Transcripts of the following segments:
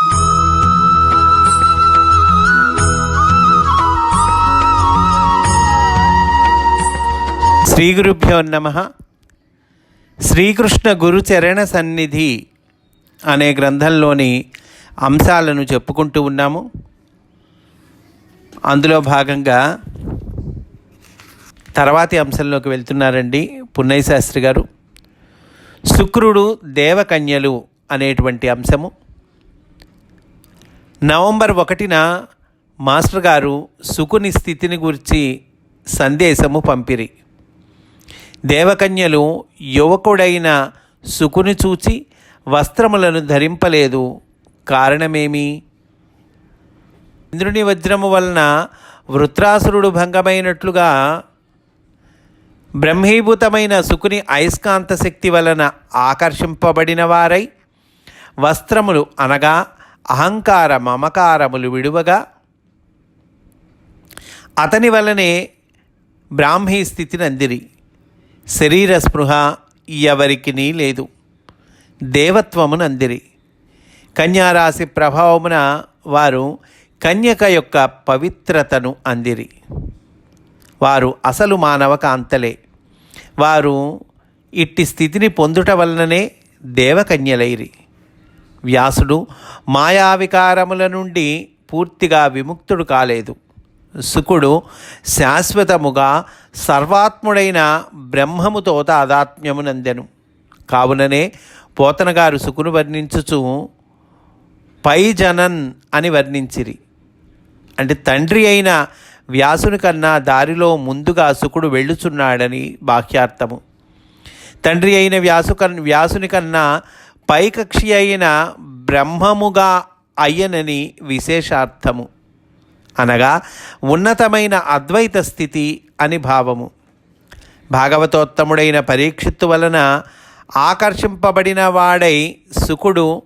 శ్రీ గురుభ్యో నమ. శ్రీకృష్ణ గురుచరణ సన్నిధి అనే గ్రంథంలోని అంశాలను చెప్పుకుంటూ ఉన్నాము. అందులో భాగంగా తర్వాతి అంశంలోకి వెళ్తున్నారండి పున్నయ్య శాస్త్రి గారు. శుక్రుడు దేవకన్యలు అనేటువంటి అంశము. నవంబర్ ఒకటిన మాస్టర్ గారు సుకుని స్థితిని గురించి సందేశము పంపిరి. దేవకన్యలు యువకుడైన సుకుని చూచి వస్త్రములను ధరింపలేదు. కారణమేమి? ఇంద్రుని వజ్రము వలన వృత్రాసురుడు భంగమైనట్లుగా బ్రహ్మీభూతమైన సుకుని అయస్కాంత శక్తి వలన ఆకర్షింపబడిన వారై వస్త్రములు అనగా అహంకార మమకారములు విడువగా అతని వలనే బ్రాహ్మీ స్థితిని అందిరి శరీర స్పృహ ఎవరికి లేదు. దేవత్వమును అందిరి కన్యారాశి ప్రభావమున వారు కన్యక యొక్క పవిత్రతను అందిరి. వారు అసలు మానవ కాంతలే. వారు ఇట్టి స్థితిని పొందుట వలననే దేవకన్యలైరి. వ్యాసుడు మాయావికారముల నుండి పూర్తిగా విముక్తుడు కాలేదు. సుకుడు శాశ్వతముగా సర్వాత్ముడైన బ్రహ్మముతో తాదాత్మ్యమునందెను. కావుననే పోతనగారు సుకును వర్ణించుచు పై జనన్ అని వర్ణించిరి. అంటే తండ్రి అయిన వ్యాసుని కన్నా దారిలో ముందుగా సుకుడు వెళ్ళుచున్నాడని బాహ్యార్థము తండ్రి అయిన వ్యాసు కన్ వ్యాసుని కన్నా పైకక్షి అయిన బ్రహ్మముగా అయ్యనని విశేషార్థము. అనగా ఉన్నతమైన అద్వైత స్థితి అని భావము. భాగవతోత్తముడైన పరీక్షిత్తు వలన ఆకర్షింపబడిన వాడై సుకుడు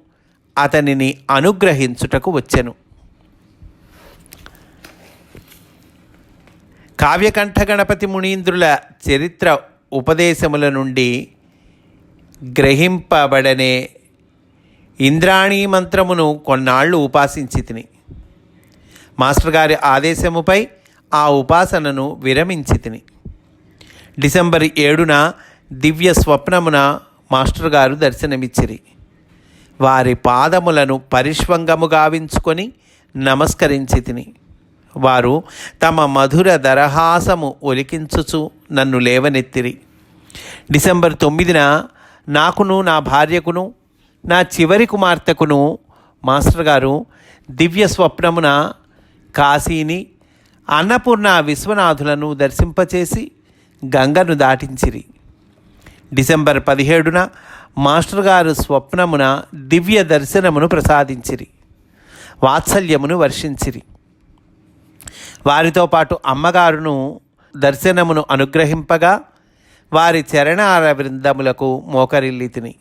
అతనిని అనుగ్రహించుటకు వచ్చెను. కావ్యకంఠ గణపతి మునీంద్రుల చరిత్ర ఉపదేశముల నుండి గ్రహింపబడనే ఇంద్రాణీ మంత్రమును కొన్నాళ్ళు ఉపాసించి తిని మాస్టర్ గారి ఆదేశముపై ఆ ఉపాసనను విరమించి తిని డిసెంబర్ ఏడున దివ్య స్వప్నమున మాస్టర్ గారు దర్శనమిచ్చిరి. వారి పాదములను పరిష్వంగము గావించుకొని నమస్కరించి తిని వారు తమ మధుర దరహాసము ఒలికించుచు నన్ను లేవనెత్తిరి. డిసెంబర్ తొమ్మిదిన నాకును నా భార్యకును నా చివరి కుమార్తెకును మాస్టర్ గారు దివ్య స్వప్నమున కాశీని అన్నపూర్ణ విశ్వనాథులను దర్శింపచేసి గంగను దాటించిరి. డిసెంబర్ పదిహేడున మాస్టర్ గారు స్వప్నమున దివ్య దర్శనమును ప్రసాదించిరి. వాత్సల్యమును వర్షించిరి. వారితో పాటు అమ్మగారును దర్శనమును అనుగ్రహింపగా వారి చరణార బృందములకు మోకరిల్లి తిని.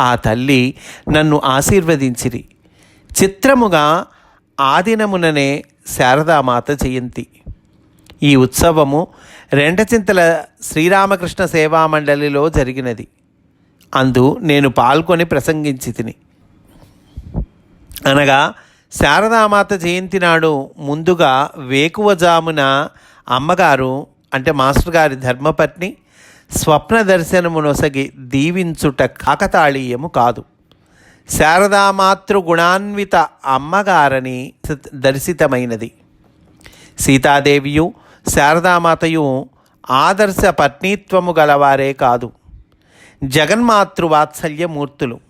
ఆ తల్లి నన్ను ఆశీర్వదించిరి. చిత్రముగా ఆదినముననే శారదామాత జయంతి. ఈ ఉత్సవము రెండచింతల శ్రీరామకృష్ణ సేవా మండలిలో జరిగినది. అందు నేను పాల్గొని ప్రసంగించి తిని. అనగా శారదామాత జయంతి నాడు ముందుగా వేకువజామున అమ్మగారు అంటే మాస్టర్ గారి ధర్మపత్ని స్వప్న దర్శనమునొసగి దీవించుట కాకతాళీయము కాదు. శారదామాతృ గుణాన్విత అమ్మగారని దర్శితమైనది. సీతాదేవియు శారదామాతయు ఆదర్శ పత్నిత్వము గలవారే కాదు. జగన్మాతృవాత్సల్యమూర్తులు.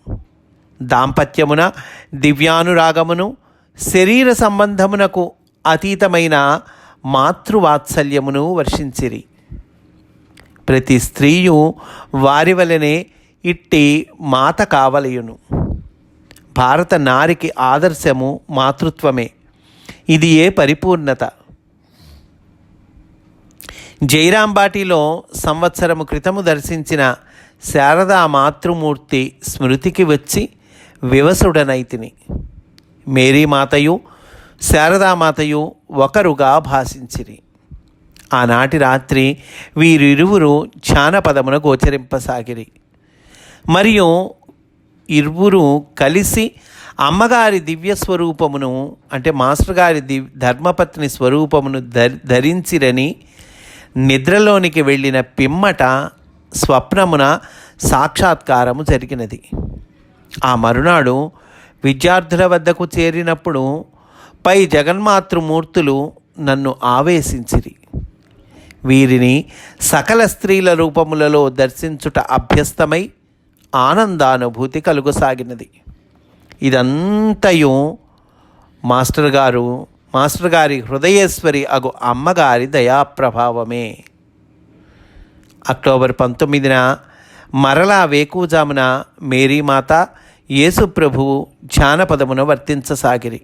దాంపత్యమున దివ్యానురాగమును శరీర సంబంధమునకు అతీతమైన మాతృవాత్సల్యమును వర్షించిరి. ప్రతి స్త్రీయు వారి వలనే ఇట్టి మాత కావలయును. భారత నారికి ఆదర్శము మాతృత్వమే. ఇది ఏ పరిపూర్ణత? జైరాంబాటిలో సంవత్సరము క్రితము దర్శించిన శారదా మాతృమూర్తి స్మృతికి వచ్చి వివసుడనైతిని. మేరీమాతయు శారదామాతయు ఒకరుగా భాషించిరి. ఆనాటి రాత్రి వీరిరువురు ధ్యానపదమున గోచరింపసాగిరి. మరియు ఇరువురు కలిసి అమ్మగారి దివ్య స్వరూపమును అంటే మాస్టర్ గారి దివ్ ధర్మపత్ని స్వరూపమును ధరి ధరించిరని నిద్రలోనికి వెళ్ళిన పిమ్మట స్వప్నమున సాక్షాత్కారము జరిగినది. ఆ మరునాడు విద్యార్థుల వద్దకు చేరినప్పుడు పై జగన్మాతృమూర్తులు నన్ను ఆవేశించిరి. వీరిని సకల స్త్రీల రూపములలో దర్శించుట అభ్యస్తమై ఆనందానుభూతి కలుగసాగినది. ఇదంతయు మాస్టర్ గారు మాస్టర్ గారి హృదయేశ్వరి అగు అమ్మగారి దయాప్రభావమే. అక్టోబర్ పంతొమ్మిదిన మరలా వేకుజామున మేరీమాత యేసుప్రభు ధ్యానపదమును వర్తించసాగిరి.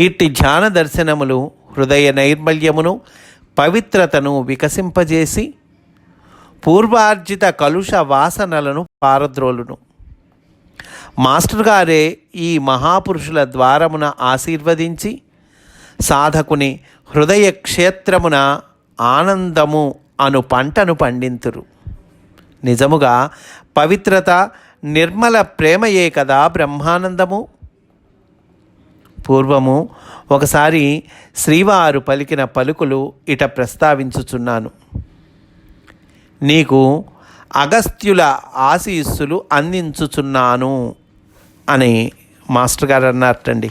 ఇట్టి ధ్యాన దర్శనములు హృదయ నైర్మల్యమును పవిత్రతను వికసింపజేసి పూర్వార్జిత కలుష వాసనలను పారద్రోలును. మాస్టర్ గారే ఈ మహాపురుషుల ద్వారమున ఆశీర్వదించి సాధకుని హృదయ క్షేత్రమున ఆనందము అను పంటను పండింతురు. నిజముగా పవిత్రత నిర్మల ప్రేమయే కదా బ్రహ్మానందము. పూర్వము ఒకసారి శ్రీవారు పలికిన పలుకులు ఇట ప్రస్తావించుచున్నాను. నీకు అగస్త్యుల ఆశీస్సులు అందించుచున్నాను అని మాస్టర్ గారు అన్నారటండి.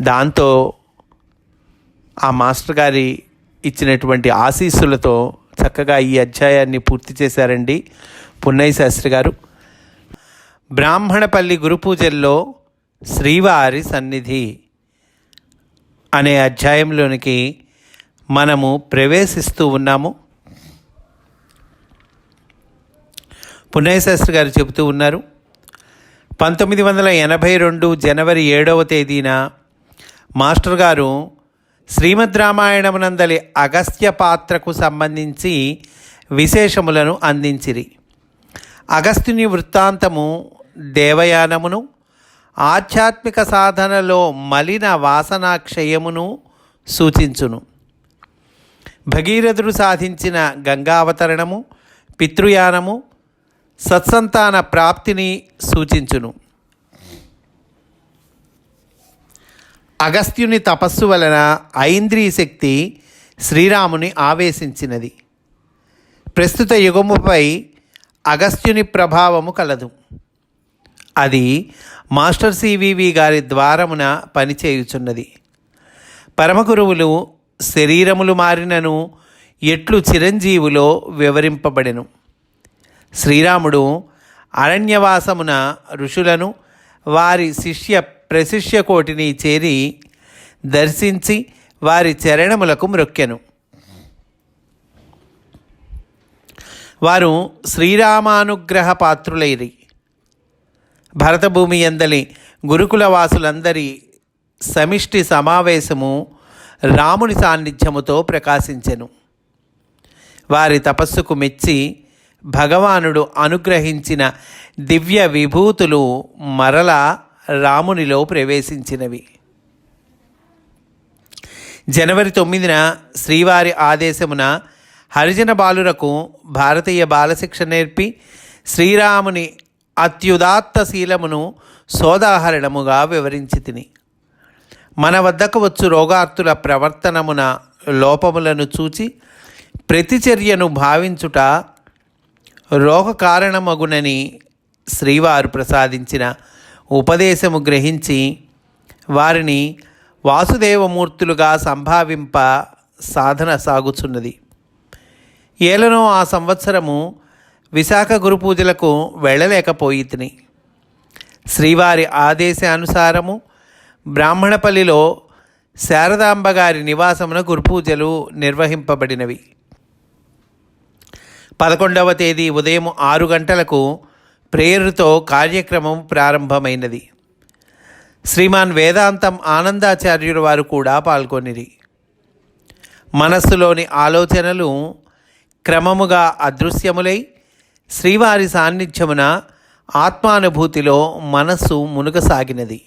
దాంతో ఆ మాస్టర్ గారి ఇచ్చినటువంటి ఆశీస్సులతో చక్కగా ఈ అధ్యాయాన్ని పూర్తి చేశారండి. పున్నయ్య శాస్త్రి గారు బ్రాహ్మణపల్లి గురుపూజల్లో శ్రీవారి సన్నిధి అనే అధ్యాయంలోనికి మనము ప్రవేశిస్తూ ఉన్నాము. పుణ్యశాస్త్రి గారు చెబుతూ ఉన్నారు పంతొమ్మిది వందల ఎనభై రెండు జనవరి ఏడవ తేదీన మాస్టర్ గారు శ్రీమద్ రామాయణమునందలి అగస్త్య పాత్రకు సంబంధించి విశేషములను అందించిరి. అగస్త్యుని వృత్తాంతము దేవయానమును ఆధ్యాత్మిక సాధనలో మలిన వాసనాక్షయమును సూచించును. భగీరథుడు సాధించిన గంగావతరణము పితృయానము సత్సంతాన ప్రాప్తిని సూచించును. అగస్త్యుని తపస్సు వలన ఐంద్రియ శక్తి శ్రీరాముని ఆవేశించినది. ప్రస్తుత యుగముపై అగస్త్యుని ప్రభావము కలదు. అది మాస్టర్ సివివి గారి ద్వారమున పనిచేయుచున్నది. పరమగురువులు శరీరములు మారినను ఎట్లు చిరంజీవులో వివరింపబడెను. శ్రీరాముడు అరణ్యవాసమున ఋషులను వారి శిష్య ప్రశిష్య కోటిని చేరి దర్శించి వారి చరణములకు మ్రొక్కెను. వారు శ్రీరామానుగ్రహ పాత్రులైరి. భరతభూమి ఎందలి గురుకుల వాసులందరి సమిష్టి సమావేశము రాముని సాన్నిధ్యముతో ప్రకాశించెను. వారి తపస్సుకు మెచ్చి భగవానుడు అనుగ్రహించిన దివ్య విభూతులు మరల రామునిలో ప్రవేశించినవి. జనవరి తొమ్మిదిన శ్రీవారి ఆదేశమున హరిజన బాలురకు భారతీయ బాలశిక్ష నేర్పి శ్రీరాముని అత్యుదాత్త శీలమును సోదాహరణముగా వివరించి తిని. మన వద్దకు వచ్చు రోగార్తుల ప్రవర్తనమున లోపములను చూచి ప్రతిచర్యను భావించుట రోగ కారణమగునని శ్రీవారు ప్రసాదించిన ఉపదేశము గ్రహించి వారిని వాసుదేవమూర్తులుగా సంభావింప సాధన సాగుచున్నది. ఏలనో ఆ సంవత్సరము విశాఖ గురు పూజలకు వెళ్ళలేకపోయితిని. శ్రీవారి ఆదేశానుసారము బ్రాహ్మణపల్లిలో శారదాంబ గారి నివాసమున గురుపూజలు నిర్వహింపబడినవి. పదకొండవ తేదీ ఉదయం ఆరు గంటలకు ప్రేయరుతో కార్యక్రమం ప్రారంభమైనది. శ్రీమాన్ వేదాంతం ఆనందాచార్యుల వారు కూడా పాల్గొనిరి. మనస్సులోని ఆలోచనలు క్రమముగా అదృశ్యములై శ్రీవారి సాన్నిధ్యమున ఆత్మానుభూతిలో మనస్సు మునుగసాగినది.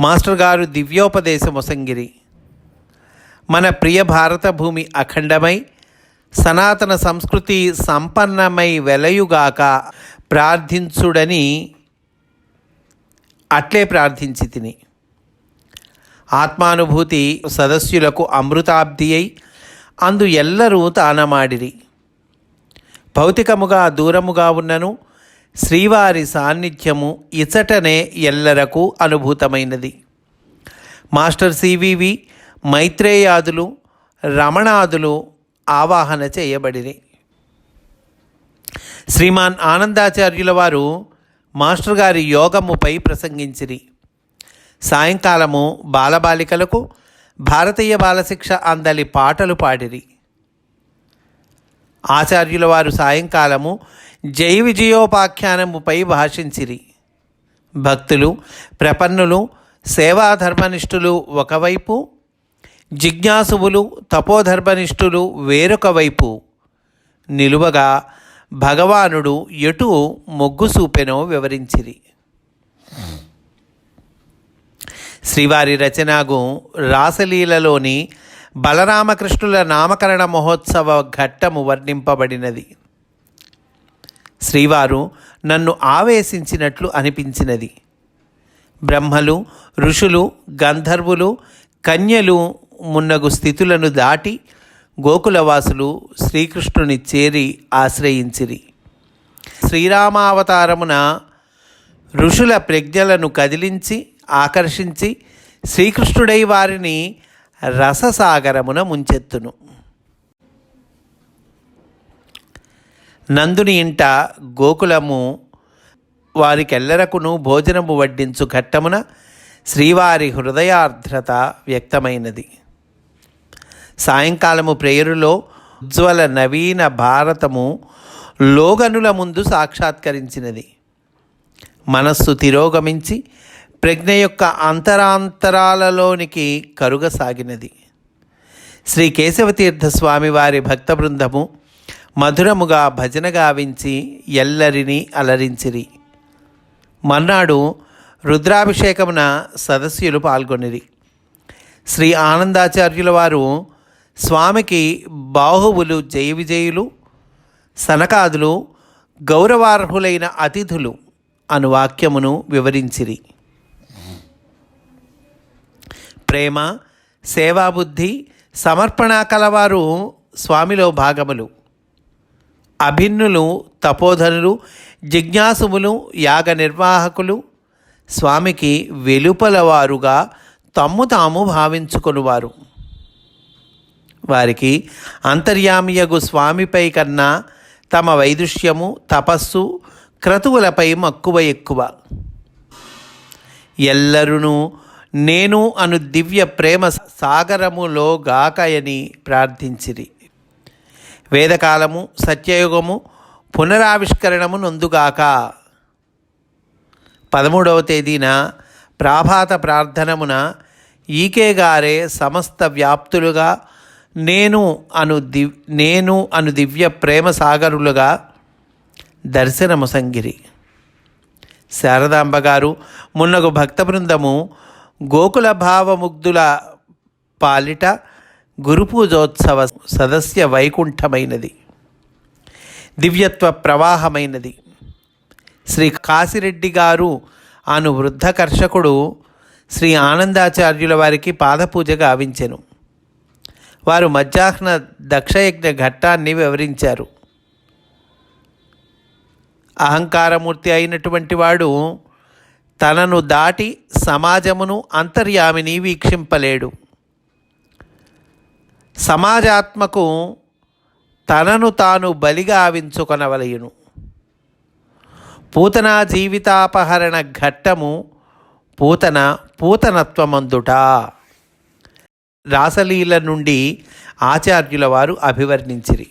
మాస్టర్ గారు దివ్యోపదేశమొసంగిరి మన ప్రియ భారత భూమి అఖండమై సనాతన సంస్కృతి సంపన్నమై వెలయుగాక ప్రార్థించుడని అట్లే ప్రార్థించి తిని. ఆత్మానుభూతి సదస్సులకు అమృతాబ్ది అయి అందు ఎల్లరూ తానమాడిరి. భౌతికముగా దూరముగా ఉన్నను శ్రీవారి సాన్నిధ్యము ఇచటనే ఎల్లరకు అనుభూతమైనది. మాస్టర్ సివివి మైత్రేయాదులు రమణాదులు ఆవాహన చేయబడిరి. శ్రీమాన్ ఆనందాచార్యుల వారు మాస్టర్ గారి యోగముపై ప్రసంగించిరి. సాయంకాలము బాలబాలికలకు భారతీయ బాలశిక్ష అందలి పాటలు పాడిరి. ఆచార్యుల వారు సాయంకాలము జై విజయోపాఖ్యానముపై భాషించిరి. భక్తులు ప్రపన్నులు సేవాధర్మనిష్ఠులు ఒకవైపు జిజ్ఞాసువులు తపోధర్మనిష్ఠులు వేరొక వైపు నిలువగా భగవానుడు ఎటు మొగ్గు చూపెనో వివరించిరి. శ్రీవారి రచనాగు రాసలీలలోని బలరామకృష్ణుల నామకరణ మహోత్సవ ఘట్టము వర్ణింపబడినది. శ్రీవారు నన్ను ఆవేశించినట్లు అనిపించినది. బ్రహ్మలు ఋషులు గంధర్వులు కన్యలు మున్నగు స్థితులను దాటి గోకులవాసులు శ్రీకృష్ణుని చేరి ఆశ్రయించిరి. శ్రీరామావతారమున ఋషుల ప్రజ్ఞలను కదిలించి ఆకర్షించి శ్రీకృష్ణుడై వారిని రససాగరమున ముంచెత్తును. నందుని ఇంట గోకులము వారికెల్లరకును భోజనము వడ్డించు ఘట్టమున శ్రీవారి హృదయార్ద్రత వ్యక్తమైనది. సాయంకాలము ప్రేయరులో ఉజ్వల నవీన భారతము లోగనుల ముందు సాక్షాత్కరించినది. మనస్సు తిరోగమించి ప్రజ్ఞ యొక్క అంతరాంతరాలలోనికి కరుగసాగినది. శ్రీ కేశవతీర్థ స్వామి వారి భక్త బృందము మధురముగా భజన గావించి ఎల్లరిని అలరించిరి. మర్నాడు రుద్రాభిషేకమున సదస్యులు పాల్గొనిరి. శ్రీ ఆనందాచార్యుల వారు స్వామికి బాహువులు జయ విజయులు సనకాదులు గౌరవార్హులైన అతిథులు అను వాక్యమును వివరించిరి. ప్రేమ సేవాబుద్ధి సమర్పణ కలవారు స్వామిలో భాగములు. అభిన్నులు తపోధనులు జిజ్ఞాసుములు యాగ నిర్వాహకులు స్వామికి వెలుపలవారుగా తమ్ము తాము భావించుకునివారు. వారికి అంతర్యామియగు స్వామిపై కన్నా తమ వైదుష్యము తపస్సు క్రతువులపై మక్కువ ఎక్కువ. ఎల్లరును నేను అను దివ్య ప్రేమ సాగరములో గాకయని ప్రార్థించిరి. వేదకాలము సత్యయుగము పునరావిష్కరణము నొందుగాక. పదమూడవ తేదీన ప్రాభాత ప్రార్థనమున ఈకే గారే సమస్త వ్యాప్తులుగా నేను అను దివ్ నేను అను దివ్య ప్రేమ సాగరులుగా దర్శనము సంగిరి. శారదాంబ గారు మున్నగు భక్త బృందము గోకుల భావముగ్ధుల పాలిట గురుపూజోత్సవ సదస్య వైకుంఠమైనది. దివ్యత్వ ప్రవాహమైనది. శ్రీ కాశిరెడ్డి గారు అను వృద్ధ కర్షకుడు శ్రీ ఆనందాచార్యుల వారికి పాదపూజ గావించెను. వారు మధ్యాహ్న దక్షయజ్ఞ ఘట్టాన్ని వివరించారు. అహంకారమూర్తి అయినటువంటి వాడు తనను దాటి సమాజమును అంతర్యామిని వీక్షింపలేడు సమాజాత్మకు తనను తాను బలిగావించుకొనవలయును పూతన జీవితాపహరణ ఘట్టము పూతన పూతనత్వమందుట. రాసలీల నుండి ఆచార్యుల వారు అభివర్ణించిరి.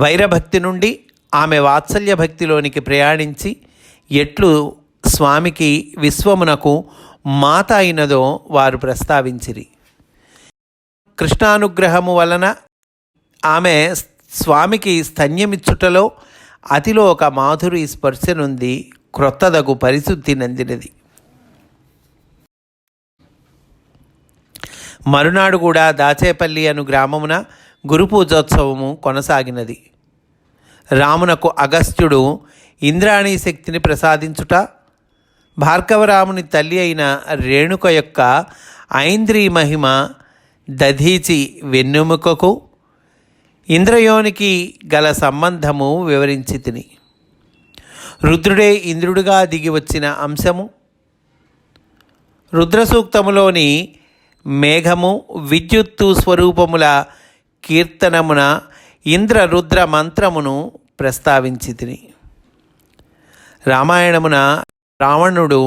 వైరభక్తి నుండి ఆమె వాత్సల్య భక్తిలోనికి ప్రయాణించి ఎట్లు స్వామికి విశ్వమునకు మాత అయినదో వారు ప్రస్తావించిరి. కృష్ణానుగ్రహము వలన ఆమె స్వామికి స్తన్యమిచ్చుటలో అతిలో ఒక మాధురి స్పర్శనుంది క్రొత్తదగు పరిశుద్ధి నందినది. మరునాడు కూడా దాచేపల్లి అను గ్రామమున గురు పూజోత్సవము కొనసాగినది. రామునకు అగస్త్యుడు ఇంద్రాణి శక్తిని ప్రసాదించుట భార్గవరాముని తల్లి అయిన రేణుక యొక్క ఐంద్రీ మహిమ దధీచి వెన్నెముకకు ఇంద్రయోనికి గల సంబంధము వివరించి తిని. రుద్రుడే ఇంద్రుడిగా దిగి వచ్చిన అంశము రుద్రసూక్తములోని మేఘము విద్యుత్తు స్వరూపముల కీర్తనమున ఇంద్ర రుద్ర మంత్రమును ప్రస్తావించి తిని. రామాయణమున రావణుడు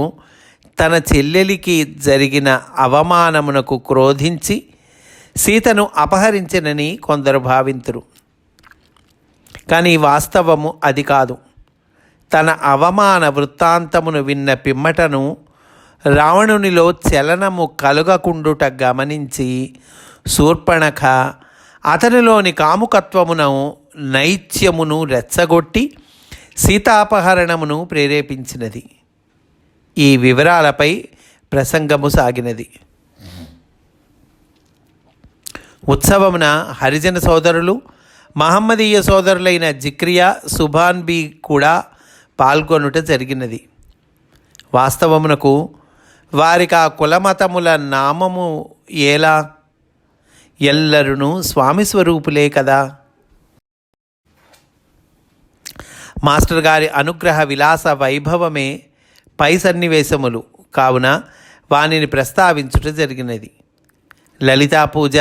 తన చెల్లెలికి జరిగిన అవమానమునకు క్రోధించి సీతను అపహరించనని కొందరు భావింతురు. కానీ వాస్తవము అది కాదు. తన అవమాన వృత్తాంతమును విన్న పిమ్మటను రావణునిలో చలనము కలుగకుండుట గమనించి శూర్పణఖ అతనిలోని కాముకత్వమును నైత్యమును రెచ్చగొట్టి సీతాపహరణమును ప్రేరేపించినది. ఈ వివరాలపై ప్రసంగము సాగినది. ఉత్సవమున హరిజన సోదరులు మహమ్మదీయ సోదరులైన జిక్రియా సుభాన్బీ కూడా పాల్గొనుట జరిగినది. వాస్తవమునకు వారికి ఆ కులమతముల నామము ఎలా? ఎల్లరును స్వామి స్వరూపులే కదా? మాస్టర్ గారి అనుగ్రహ విలాస వైభవమే పై సన్నివేశములు. కావున వానిని ప్రస్తావించుట జరిగినది. లలితా పూజ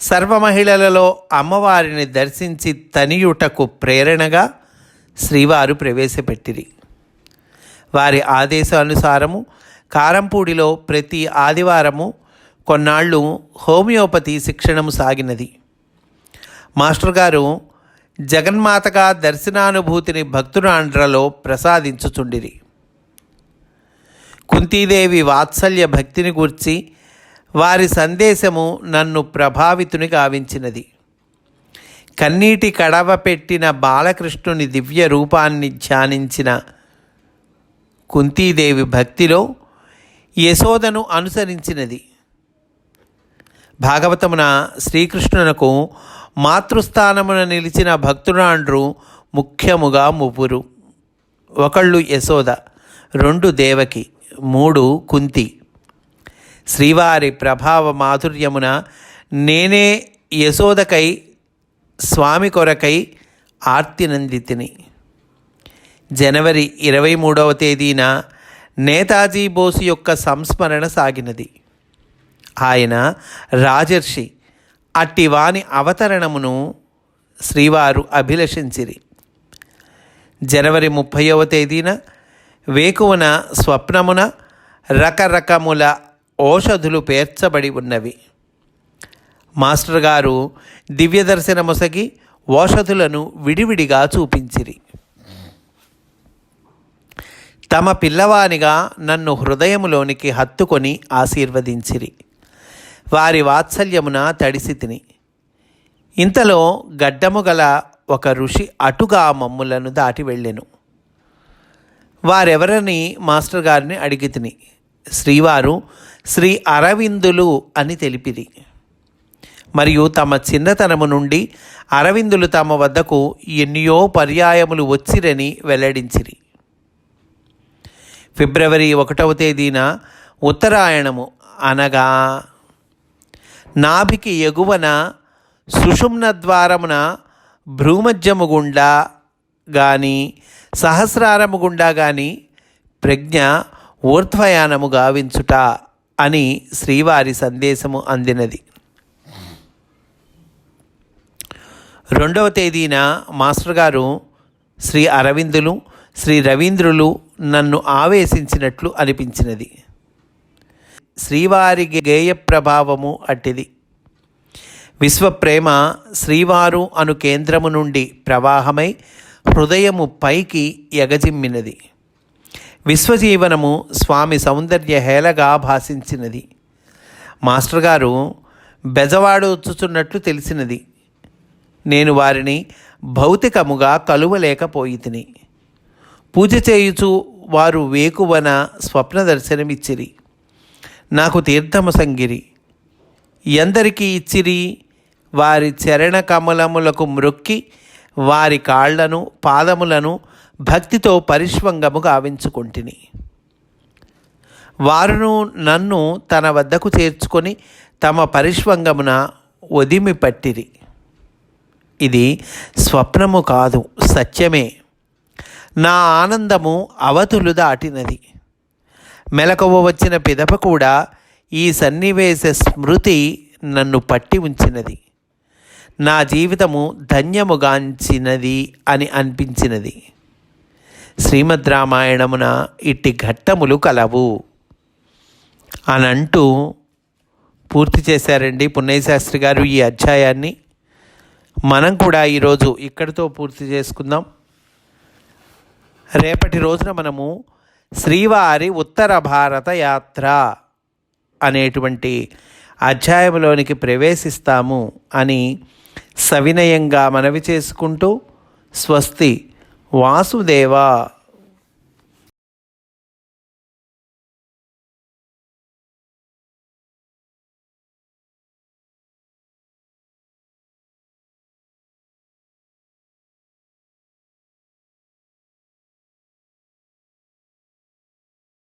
సర్వ మహిళలలో అమ్మవారిని దర్శించి తనియుటకు ప్రేరణగా శ్రీవారు ప్రవేశపెట్టిరి. వారి ఆదేశానుసారము కారంపూడిలో ప్రతి ఆదివారము కొన్నాళ్ళు హోమియోపతి శిక్షణము సాగినది. మాస్టర్ గారు జగన్మాతగా దర్శనానుభూతిని భక్తురాండ్రలో ప్రసాదించుచుండిరి. కుంతీదేవి వాత్సల్య భక్తిని గూర్చి వారి సందేశము నన్ను ప్రభావితుని గావించినది. కన్నీటి కడవ పెట్టిన బాలకృష్ణుని దివ్య రూపాన్ని ధ్యానించిన కుంతీదేవి భక్తిలో యశోదను అనుసరించినది. భాగవతమున శ్రీకృష్ణునకు మాతృస్థానమున నిలిచిన భక్తురాండ్రు ముఖ్యముగా ముగ్గురు ఒకళ్ళు యశోద రెండు దేవకి మూడు కుంతి. శ్రీవారి ప్రభావ మాధుర్యమున నేనే యశోదకై స్వామి కొరకై ఆర్తినందితిని జనవరి ఇరవై మూడవ తేదీన నేతాజీ బోసు యొక్క సంస్మరణ సాగినది. ఆయన రాజర్షి అట్టివాని అవతరణమును శ్రీవారు అభిలషించిరి. జనవరి ముప్పైవ తేదీన వేకువన స్వప్నమున రకరకముల ఔషధులు పేర్చబడి ఉన్నవి. మాస్టర్ గారు దివ్య దర్శనమొసగి ఔషధులను విడివిడిగా చూపించిరి. తమ పిల్లవానిగా నన్ను హృదయములోనికి హత్తుకొని ఆశీర్వదించిరి. వారి వాత్సల్యమున తడిసి తిని. ఇంతలో గడ్డము గల ఒక ఋషి అటుగా మమ్ములను దాటి వెళ్ళెను. వారెవరని మాస్టర్ గారిని అడిగి తిని శ్రీవారు శ్రీ అరవిందులు అని తెలిపిరి. మరియు తమ చిన్నతనము నుండి అరవిందులు తమ వద్దకు ఎన్నో పర్యాయములు వచ్చిరని వెల్లడించిరి. ఫిబ్రవరి ఒకటవ తేదీన ఉత్తరాయణము అనగా నాభికి ఎగువన సుషుమ్న ద్వారమున భ్రూమధ్యము గుండా కానీ సహస్రారము గుండా కానీ ప్రజ్ఞ ఊర్ధ్వయానము గావించుట అని శ్రీవారి సందేశము అందినది. రెండవ తేదీన మాస్టర్ గారు శ్రీ అరవిందులు శ్రీ రవీంద్రులు నన్ను ఆవేశించినట్లు అనిపించినది. శ్రీవారి గేయ ప్రభావము అట్టిది విశ్వప్రేమ శ్రీవారు అను కేంద్రము నుండి ప్రవాహమై హృదయము పైకి ఎగజిమ్మినది. విశ్వజీవనము స్వామి సౌందర్య హేళగా భాషించినది మాస్టర్ గారు బెజవాడొచ్చుచున్నట్లు తెలిసినది. నేను వారిని భౌతికముగా కలువలేకపోయి తిని పూజ చేయుచు వారు వేకువన స్వప్న దర్శనమిచ్చిరి. నాకు తీర్థము సంగిరి ఎందరికీ ఇచ్చిరి? వారి చరణ కమలములకు మ్రొక్కి వారి కాళ్ళను పాదములను భక్తితో పరిష్వంగము గావించుకుంటుని. వారును నన్ను తన వద్దకు చేర్చుకొని తమ పరిష్వంగమున ఒదిమి పట్టిరి ఇది స్వప్నము కాదు సత్యమే. నా ఆనందము అవతులు దాటినది. మెలకువ వచ్చిన పిదప కూడా ఈ సన్నివేశ స్మృతి నన్ను పట్టి ఉంచినది. నా జీవితము ధన్యముగాంచినది అని అనిపించినది. శ్రీమద్ రామాయణమున ఇట్టి ఘట్టములు కలవు. అని అంటూ పూర్తి చేశారండి పున్నయ్యశాస్త్రి గారు ఈ అధ్యాయాన్ని. మనం కూడా ఈరోజు ఇక్కడితో పూర్తి చేసుకుందాం. రేపటి రోజున మనము శ్రీవారి ఉత్తర భారత యాత్ర అనేటువంటి అధ్యాయంలోనికి ప్రవేశిస్తాము అని సవినయంగా మనవి చేసుకుంటూ స్వస్తి వాసుదేవ.